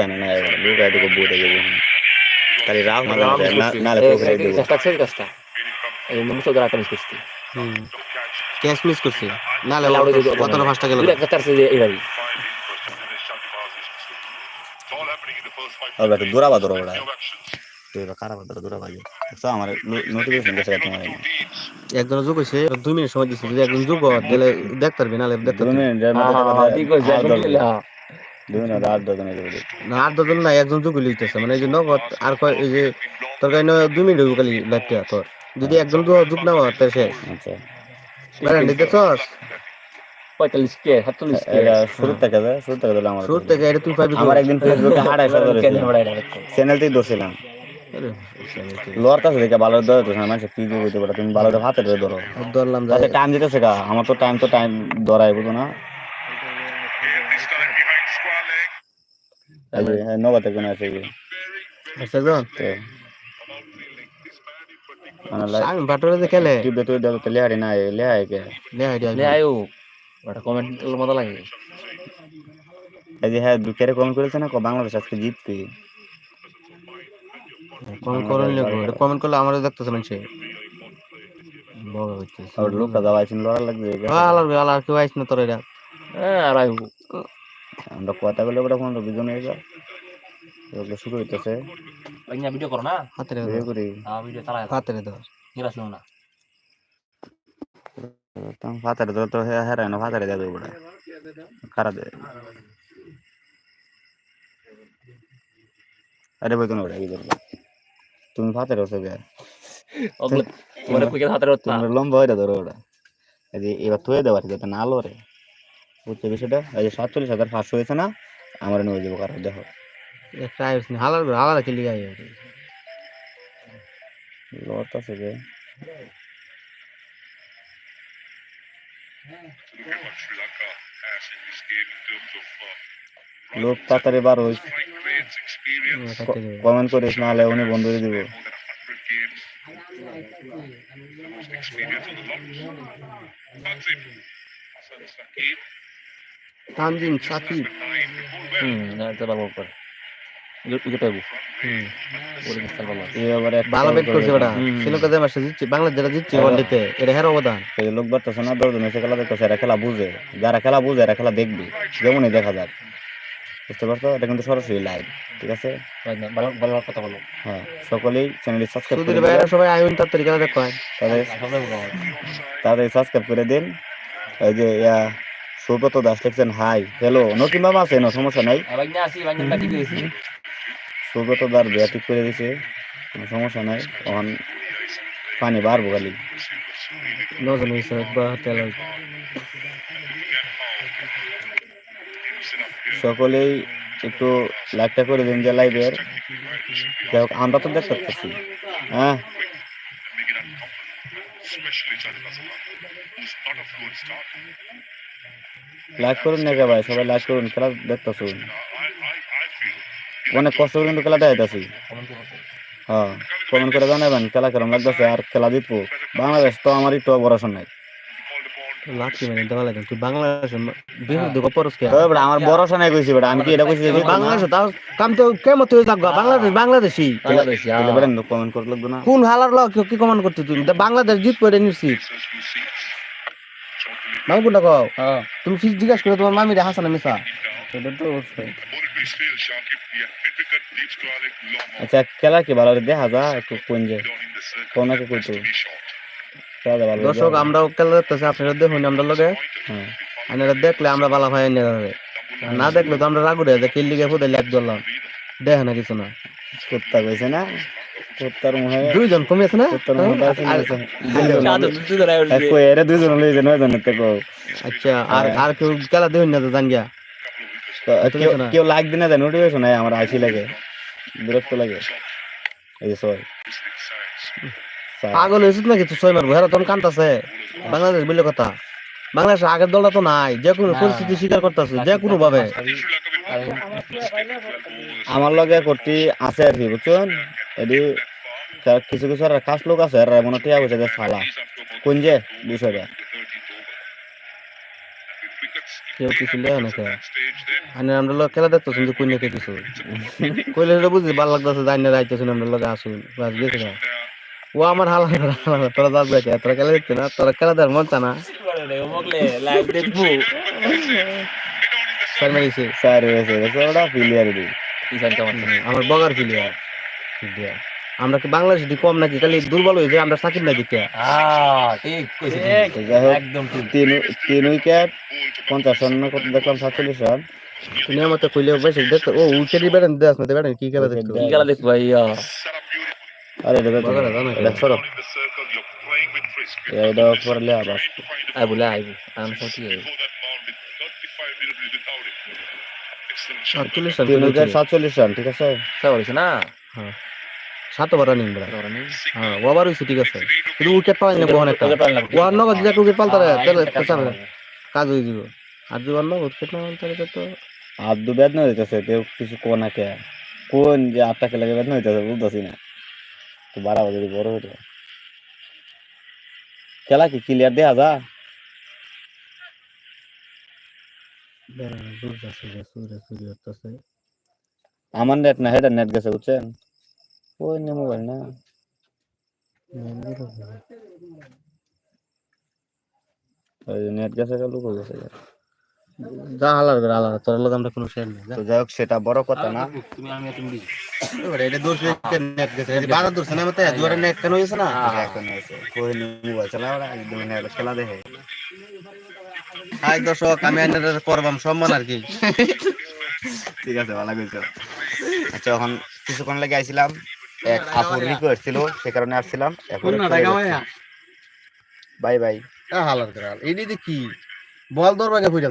না না না রাগ মাঝে মাঝে না নালে পুকুরে দেবো কাজটা ছেড়ে কাজটা এই মুসলদার একটা মিস করছি ক্যাশ মিস করছে নালে নাহলে ওটা যদি- কতটা ফাস্টটা গেল দুই একটা চারছে যে এইভাবে ওটা একটু দূরা বাদর ওটা তো এবার খারাপ বাদর দূরা বাজে তো আমার নোটিফিকেশন গেছে তোমার একজন যোগ হয়েছে দুই মিনিট সময় দিচ্ছে যদি একজন যোগ হয়, তাহলে দেখতে পারবি নাহলে দেখতে পারবি। না। আট দশজনে একজন যোগ লিখতেছে মানে এই যে নগদ আর কয় এই যে তোর কাছে দুই মিনিট হইব খালি লাইটটা তোর। যদি একজন যোগ না হয় তাহলে শেষ। দেখছস পঁয়তাল্লিশ কে সাতচল্লিশ কে? শুরু থেকে শুরু থেকে আমার শুরু থেকে এটা তুই পাবি আমার একদিন ফেসবুকে হারাই সাদা কেন আমরা এটা দেখো? চ্যানেল থেকে ধরছিলাম লোয়ার কাছে দেখে ভালো ধরে তো মানুষ কি তুমি ভালো হাতে ধরে ধরো। ধরলাম যে টাইম দিতেছে গা আমার তো টাইম তো টাইম ধরাই বুঝো না? নবাতে কোন আছে কি? আমি বাটরে তো লেহারি লেহাই কে? ওটা কমেন্ট মজা লাগে। এই যে হ্যাঁ দুঃখের কমেন্ট করেছে না বাংলাদেশ আজকে জিতবে কমেন্ট করুন লাগবে এটা কমেন্ট করলে আমারও দেখতেছে মানুষ বড় হইতেছে আর লোকটা দাবাইছেন লড়া লাগবে আলার আলার কেউ আইস না তোর এটা। হ্যাঁ আর আইবো আমরা কথা বলে ওটা ফোন বিজন হয়ে যায় ওগুলো শুরু হইতেছে। ভাইয়া ভিডিও করো না? হাতে করি। হ্যাঁ ভিডিও হাতে দাও। নিরাশ তো হ্যাঁ হ্যাঁ যাবে ওটা খারাপ তুমি ফাতারে হচ্ছে গে ওগুলো তোমার কুইকে হাতে না তোমরা লম্বা হয়ে ধরো ওটা। এই যে এবার থয়ে দেওয়া যাতে না লড়ে। বুঝছ বিষয়টা এই যে সাতচল্লিশ হাজার পাঁচশো হয়েছে না? আমার নিয়ে যাব কারও দেখো। আইস না হালার হালার খেলি আই লড়তেছে যে। লোক তাড়াতাড়ি বার হইস কমেন্ট করিস নাহলে উনি বন্ধ করে দিব। তানজিম সাকিব। হুম না এটা ভালো করে। না খেলা বুঝে। যারা খেলা বুঝে এরা খেলা দেখবে। যেমনই দেখা যাক। বুঝতে পারছ? এটা কিন্তু সরাসরি লাইভ ঠিক আছে? ভালো ভালো কথা বলো। হ্যাঁ সকলেই চ্যানেলটি সাবস্ক্রাইব করে দিন সবাই আয়ুন তাড়াতাড়ি খেলা দেখো তাদের তাদের সাবস্ক্রাইব করে দিন। এই যে ইয়া সুব্রত দাস লিখছেন হাই হ্যালো নতুন মামা আছে না সমস্যা নাই। করেছি সুব্রত দার বিয়া ঠিক করে দিছে কোনো সমস্যা নাই। তখন পানি বাড়বো খালি। নজন হয়েছে একবার তেল সকলেই একটু লাইকটা করে দিন যে লাইভের যাই হোক, আমরা তো দেখতে পাচ্ছি হ্যাঁ। লাইক করুন না ভাই? সবাই লাইক করুন, খেলা দেখতেছুন অনেক কষ্ট করে কিন্তু খেলা দেখাইতেছি হ্যাঁ কমেন্ট করে জানাবেন, খেলা কেরম লাগতেছে? আর খেলা জিতবো? বাংলাদেশ তো আমার একটু ভরসা নাই। লাকি মানে দেওয়া লাগে তুই বাংলাদেশের বিরুদ্ধে গপরস কে? তবে আমার ভরসা নাই কইছি বেটা আমি কি এটা কইছি যে বাংলাদেশ তাও কাম তো কেমন তুই থাকবা বাংলাদেশ বাংলাদেশি। বাংলাদেশি তাহলে বেটা, কমেন্ট করে লাগবে না। কোন হালার লক কি কমান করতে তুই? বাংলাদেশ জিত পড়ে মামুকুন্ডা কও? হ্যাঁ। তুমি ফিস জিজ্ঞাসা করে তোমার মামিরে হাসানা মিশা এটা তো অবশ্যই। আচ্ছা খেলা কি ভালো দেখা যা একটু কোন যে কোন কইতো। দর্শক আমরাও খেলা দেখতেছি আপনারা দেখুন আমরা লগে। হ্যাঁ। আপনারা দেখলে আমরা ভালো ভাই এনে যাবে। না দেখলে তো আমরা রাগুড়ে যে কিল লিগে ফুদে লেগ ধরলাম। দেখে না কিছু না। কুত্তা কইছে না? কুত্তার মুহে দুইজন কমিয়েছে না? কুত্তার মুহে আছে কই এরা দুইজন তে কো আচ্ছা আর আর কেউ খেলা দেখুন না তো জান গিয়া? কেউ লাগ দিনা দেয় নোটিফিকেশন নাই আমার আইসি লাগে। বিরক্ত লাগে। এই পাগল হয়েছিস নাকি তুই? ছয় মারবো হেরা তখন কান্তাছে বাংলাদেশ বললে কথা। বাংলাদেশ আগের দলটা তো নাই। যে কোনো পরিস্থিতি স্বীকার করতেছে যে কোনো ভাবে। আমার লগে করতে আছে আর কি বুঝছেন? এদি কিছু কিছু আর খাস লোক আছে আর মনে বসে যে সালা কোন যে? বিষয়টা কেউ কিছু লেয় না খেয়া আনে আমরা লোক খেলা দেখতেছি যে কই নাকি কিছু কইলে বুঝি ভালো লাগতেছে যাই না রাইতেছি আমরা লোক আসুন। বাস গেছে না ও আমার হালা তোরা যাস দেখে তোরা খেলা দেখতে না? তোরা খেলা দেওয়ার মন না? স্যার মেরেছে। স্যার হয়েছে ওটা প্লেয়ার দিই আমার বগার প্লেয়ার আমরা কি বাংলাদেশ দি কম নাকি খালি দুর্বল হয়েছে আমরা সাকিব না দিতে হোক একদম তিন তিন উইকেট পঞ্চাশ রান কত দেখলাম সাতচল্লিশ রান। তুমি আমার তো কইলে বেশি দেখতে ও উইকেটই বেড়েন দেশ না বেড়েন কি খেলা দেখতে কি খেলা দেখব ভাই আরে এটা দেখো বগার জানা এটা সরব। এটা আবার আই বলে আইবো আমি সব সাতচল্লিশ রান তিন কইলে সাতচল্লিশ রান ঠিক আছে? বলিস না? সাতবার রানিং বেড়া। হ্যাঁ ওভার হইছে ঠিক আছে। কিন্তু উইকেট পাওয়া না কোন একটা। ওয়ার নগদ যে উইকেট পালতা তাহলে একটা কাজ হয়ে যাব। আর যদি ওয়ার নগদ উইকেট না পালতা তো আর দু ব্যাট হইতেছে কেউ কিছু কোন কে। কোন যে আটটা খেলে ব্যাট না হইতেছে বুঝতেছি না। তো বাড়াবো যদি বড় হইতো খেলা কি ক্লিয়ার দেয়া যা বেড়া দূর যাচ্ছে যে সুরে সুরে হচ্ছে আমার নেট না হেডার নেট গেছে বুঝছেন ওই নে মোবাইল না ওই নেট গেছে গেল লুকো গেছে যা হালার করে হালার তোর লগে আমরা কোনো শেয়ার নেই তো যাই হোক সেটা বড় কথা না। তুমি আমি তুমি দিছি এটা দূর থেকে নেট গেছে? এটা বারো দূর না মতে দুয়ারে নেট কেন না? এখন হয়েছে। কোহলি মোবাইল চালা ওরা? একদম নেট খেলা দেখে। হাই দর্শক আমি করবাম সম্মান আর কি। ঠিক আছে ভালো কইছো। আচ্ছা এখন কিছুক্ষণ লাগে আইছিলাম এক আপুর রিকোয়েস্ট ছিল সে কারণে আসছিলাম। এখন বাই বাই। হালার করে হালার। এডি কি? বল দৌড় বাগে ফুইরা